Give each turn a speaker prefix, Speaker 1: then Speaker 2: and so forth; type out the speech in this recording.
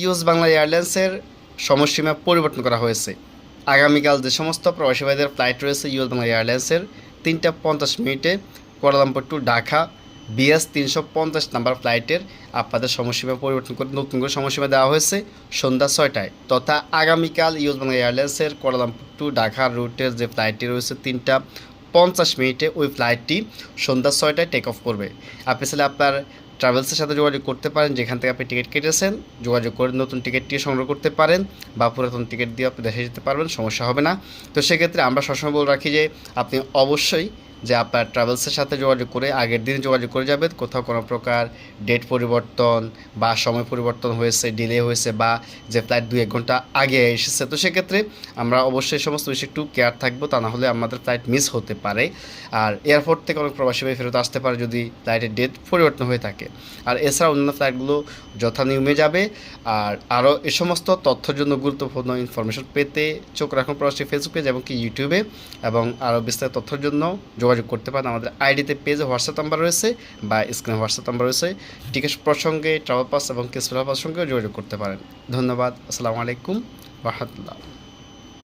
Speaker 1: US Bangla এয়ারলাইন্সের সময়সীমা পরিবর্তন করা হয়েছে। আগামীকাল যে সমস্ত প্রবাসী ভাইদের ফ্লাইট রয়েছে ইউএস বাংলা এয়ারলাইন্সের, তিনটা পঞ্চাশ মিনিটে কুয়ালালামপুর টু ঢাকা, বিএস তিনশো পঞ্চাশ নাম্বার ফ্লাইটের আপনাদের সময়সীমা পরিবর্তন করে, নতুন করে সময়সীমা দেওয়া হয়েছে সন্ধ্যা ছয়টায়। তথা আগামীকাল ইউএস বাংলা এয়ারলাইন্সের কুয়ালালামপুর টু ঢাকা রুটের যে ফ্লাইটটি রয়েছে, তিনটা পঞ্চাশ মিনিটে ওই ফ্লাইটটি সন্ধ্যা ছয়টায় টেক অফ করবে। আপনি চাইলে আপনার ট্রাভেলসের সাথে যোগাযোগ করতে পারেন, যেখান থেকে আপনি টিকিট কেটেছেন, যোগাযোগ করে নতুন টিকিটটি সংগ্রহ করতে পারেন বা পুরাতন টিকিট দিয়ে আপনি দেশে যেতে পারবেন, সমস্যা হবে না। তো সেক্ষেত্রে আমরা সবসময় বলে রাখি যে আপনি অবশ্যই যে আপনার ট্রাভেলসের সাথে যোগাযোগ করে আগের দিন যোগাযোগ করে যাবেন। কোথাও কোনো প্রকার ডেট পরিবর্তন বা সময় পরিবর্তন হয়েছে ডিলে হয়েছে বা যে ফ্লাইট দুই এক ঘণ্টা আগে এসেছে, তো সেক্ষেত্রে আমরা অবশ্যই সমস্ত বিষয়ে একটু কেয়ার থাকব, তা না হলে আমাদের ফ্লাইট মিস হতে পারে। আর এয়ারপোর্ট থেকে অনেক প্রবাসী ভাই ফেরত আসতে পারে যদি ফ্লাইটের ডেট পরিবর্তন হয়ে থাকে। আর এছাড়া অন্যান্য ফ্লাইটগুলো যথানিয়মে যাবে। আর আরও এ সমস্ত তথ্যের জন্য গুরুত্বপূর্ণ ইনফরমেশন পেতে চোখ রাখুন প্রবাসী ফেসবুক পেজ এবং কি ইউটিউবে এবং আরও বিস্তারিত তথ্যের জন্য যোগাযোগ করতে পারেন। আমাদের আইডিতে পেজে, হোয়াটসঅ্যাপ নাম্বার রয়েছে বা স্ক্রিনে হোয়াটসঅ্যাপ নাম্বার রয়েছে। টিকিট প্রসঙ্গে ট্রাভেল পাস এবং কেসফেলা প্রসঙ্গেও যোগাযোগ করতে পারেন। ধন্যবাদ। আসসালামু আলাইকুম। রহমতুল্লাহ।